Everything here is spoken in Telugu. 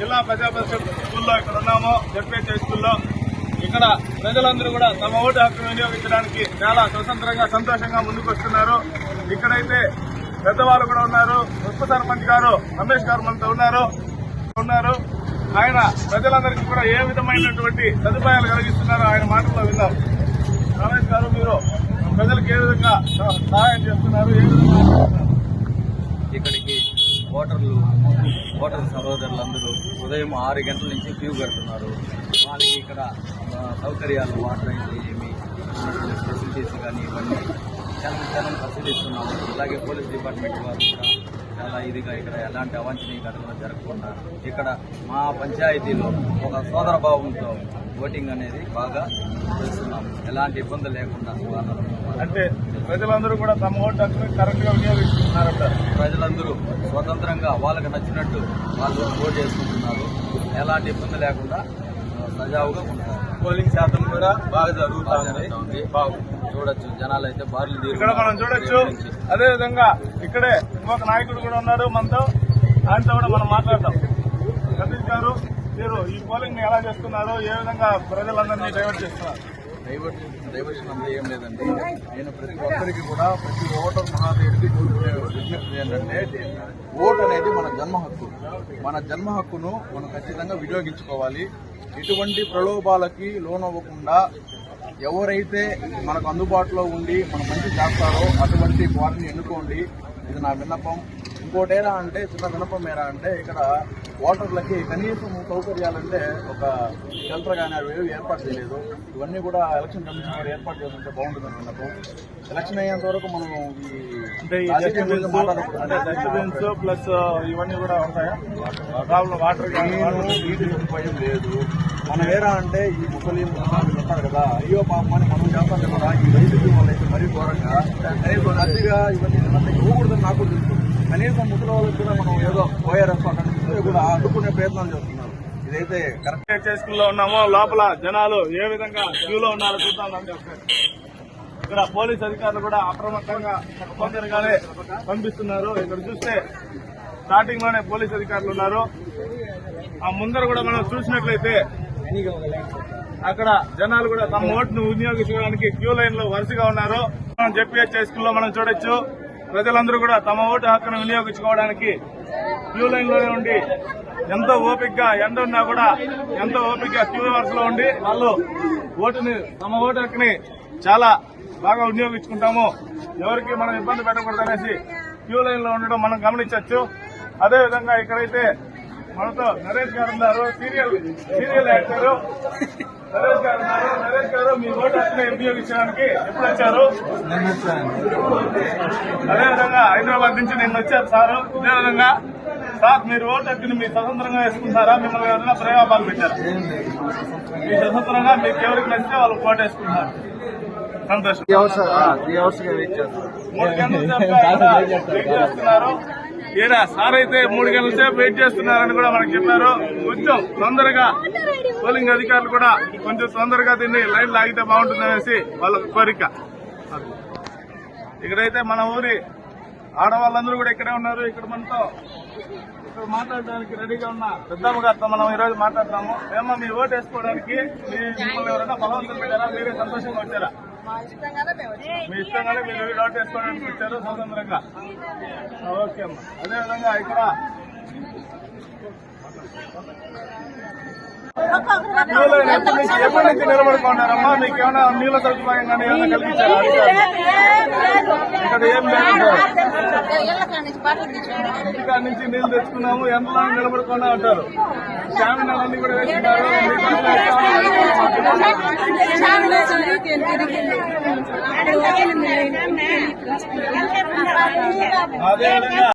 జిల్లా ప్రజా పరిషత్ స్కూల్లో ఇక్కడ ఉన్నాము జడ్పీహెచ్ స్కూల్లో. ఇక్కడ ప్రజలందరూ కూడా తమ ఓటు హక్కును వినియోగించడానికి చాలా స్వతంత్రంగా సంతోషంగా ముందుకు వస్తున్నారు ఇక్కడైతే పెద్దవాళ్ళు కూడా ఉన్నారు. ఉప సర్పంచ్ గారు రమేష్ గారు మనతో ఉన్నారు. ఉన్నారు. ఆయన ప్రజలందరికీ కూడా ఏ విధమైనటువంటి సదుపాయాలు కలిగిస్తున్నారో ఆయన మాటల్లో విన్నాం. రమేష్ గారు మీరు ప్రజలకు ఏ విధంగా సహాయం చేస్తున్నారు? ఏ విధంగా ఓటర్లు ఓటర్ సహోదరులందరూ ఉదయం ఆరు గంటల నుంచి క్యూ కడుతున్నారు. వాళ్ళకి ఇక్కడ సౌకర్యాలు వాటర్ అయితే ఏమి ఫెసిలిటీస్ కానీ ఇవన్నీ చాలా చాలా పరిశీలిస్తున్నాము అలాగే పోలీస్ డిపార్ట్మెంట్ వారు కూడా చాలా ఇదిగా ఇక్కడ ఎలాంటి అవాంఛనీయ ఘటనలు జరగకుండా ఇక్కడ మా పంచాయతీలో ఒక సోదర భావంతో ఓటింగ్ అనేది బాగా చేస్తున్నాము ఎలాంటి ఇబ్బంది లేకుండా అంటే ప్రజలందరూ కూడా తమ ఓటు హక్కును కరెక్ట్గా వినియోగిస్తున్నారంటారు. ప్రజలందరూ స్వతంత్రంగా వాళ్ళకి నచ్చినట్టు వాళ్ళు ఓటు చేసుకుంటున్నారు. ఎలాంటి ఇబ్బంది లేకుండా సజావుగా ఉంటారు. పోలింగ్ శాతం కూడా బాగా జరుగుతుంది చూడొచ్చు. జనాలు అయితే బార్లు ఇక్కడ మనం చూడొచ్చు. అదే విధంగా ఇక్కడే ఇంకొక నాయకుడు కూడా ఉన్నారు మనతో. ఆయనతో కూడా మనం మాట్లాడతాం. సతీష్ గారు మీరు ఈ పోలింగ్ని ఎలా చేస్తున్నారు ఏ విధంగా ప్రజలందరినీ డైవర్ట్ చేస్తున్నారు? డైవర్షన్ డైవర్షన్ అంతా ఏం లేదండి. నేను ప్రతి ఒక్కరికి కూడా ప్రతి ఓటర్ మహాదేవుడికి విజ్ఞప్తి ఏంటంటే ఓటు అనేది మన జన్మ హక్కు. మన జన్మ హక్కును మనం ఖచ్చితంగా వినియోగించుకోవాలి. ఎటువంటి ప్రలోభాలకి లోనవ్వకుండా ఎవరైతే మనకు అందుబాటులో ఉండి మన మంచి చేస్తారో అటువంటి వారిని ఎన్నుకోండి. ఇది నా విన్నపం. ఇంకోటి ఏరా అంటే చిన్న ఏరా అంటే ఇక్కడ ఓటర్లకి కనీసం సౌకర్యాలంటే ఒక షెల్టర్ కానీ అవి ఏవి ఏర్పాటు చేయలేదు. ఇవన్నీ కూడా ఎలక్షన్ కమిషన్ వారు ఏర్పాటు చేస్తుంటే బాగుంటుంది విన్నపం ఎలక్షన్ అయ్యేంత వరకు మనం డస్ట్బిన్స్ ప్లస్ ఇవన్నీ కూడా ఉంటాయా ప్రాబ్లం వాటర్ నీటి సదుపాయం లేదు. మనం ఏరా అంటే ఈ ముసలి ముసలి ఉంటారు కదా అయ్యో పాపం అని మనం చేస్తాం కదా ఈ రైతులు వాళ్ళైతే మరీ ఘోరంగా. నదిగా ఇవన్నీ ఇవ్వకూడదని నాకు తెలుసు. కనీసం ముసలి వాళ్ళకి కూడా మనం ఏదో ఓఆర్ఎస్ అక్కడ కూడా అడ్డుకునే ప్రయత్నాలు చేస్తున్నారు. ఇదైతే కరెక్ట్. స్కూల్లో ఉన్నామో లోపల జనాలు ఏ విధంగా క్యూలో ఉన్నారో చూద్దాం ఇక్కడ పోలీస్ అధికారులు కూడా అప్రమత్తంగా తొందరగానే పంపిస్తున్నారు. ఇక్కడ చూస్తే స్టార్టింగ్లోనే పోలీస్ అధికారులు ఉన్నారు. ఆ ముందర కూడా మనం చూసినట్లయితే అక్కడ జనాలు కూడా తమ ఓటును వినియోగించుకోవడానికి క్యూ లైన్లో వరుసగా ఉన్నారు. మనం జెపిహెచ్ స్కూల్లో మనం చూడొచ్చు. ప్రజలందరూ కూడా తమ ఓటు హక్కును వినియోగించుకోవడానికి క్యూ లైన్లోనే ఉండి ఎంతో ఓపికగా ఎండ ఉన్నా కూడా ఎంతో ఓపికగా క్యూ వరుసలో ఉండి వాళ్ళు ఓటుని తమ ఓటు హక్కుని చాలా బాగా వినియోగించుకుంటాము. ఎవరికి మనం ఇబ్బంది పెట్టకూడదు అనేసి క్యూ లైన్లో ఉండడం మనం గమనించవచ్చు. అదే విధంగా ఇక్కడైతే మనతో నరేష్ గారు ఉన్నారు. Serial serial actor. నరేష్ గారు ఉన్నారు నరేష్ గారు మీ ఓటు హక్కుని వినియోగించడానికి ఎప్పుడు వచ్చారు? అదేవిధంగా హైదరాబాద్ నుంచి నిన్న వచ్చారు సార్. ఇదే విధంగా సార్ మీరు ఓటు హక్కుని మీరు స్వతంత్రంగా వేసుకుంటారా? మిమ్మల్ని ఎవరైనా ప్రయోగాలు పెట్టారు? మీ స్వతంత్రంగా మీకు ఎవరికి నచ్చితే వాళ్ళు ఓటు వేసుకుంటారు. సంతోషం. మూడు గంటల వెయిట్ చేస్తున్నారు? ఈడ సార్ అయితే మూడు గంటల సేపు వెయిట్ చేస్తున్నారని కూడా మనకు చెప్పారు. కొంచెం తొందరగా పోలింగ్ అధికారులు కూడా కొంచెం తొందరగా దీన్ని లైన్ లాగితే బాగుంటుందనేసి వాళ్ళ కోరిక. ఇక్కడైతే మన ఊరి ఆడవాళ్ళందరూ కూడా ఇక్కడే ఉన్నారు. ఇక్కడ మనతో ఇక్కడ మాట్లాడడానికి రెడీగా ఉన్న పెద్దమ్మ గారితో మనం ఈరోజు మాట్లాడతాము ఏమో మీ ఓటు వేసుకోవడానికి మిమ్మల్ని ఎవరైనా బలవంతం పెట్టారా? మీరే సంతోషంగా వచ్చారా? మీ ఇష్టంగానే మీరు ఓటు చేసుకోవడానికి వచ్చారు స్వతంత్రంగా. ఓకే అమ్మా. అదేవిధంగా ఇక్కడ ఎప్పటి నుంచి ఎప్పటి నిలబడుకున్నారమ్మా? మీకు ఏమైనా నీళ్ళ సదుపాయం కానీ ఏమైనా కల్పించారా? ఇక్కడ ఏం లేదు. నుంచి బట్టలు తెచ్చుకున్నాం. ఇక్కడ నుంచి నీళ్ళు తెచ్చుకున్నాము. ఎంతలో నిలబడుకున్నా అంటారు? స్టామినాలన్నీ కూడా వేసుకున్నారు. చాలా రోజులు తిరిగింది. అదేవిధంగా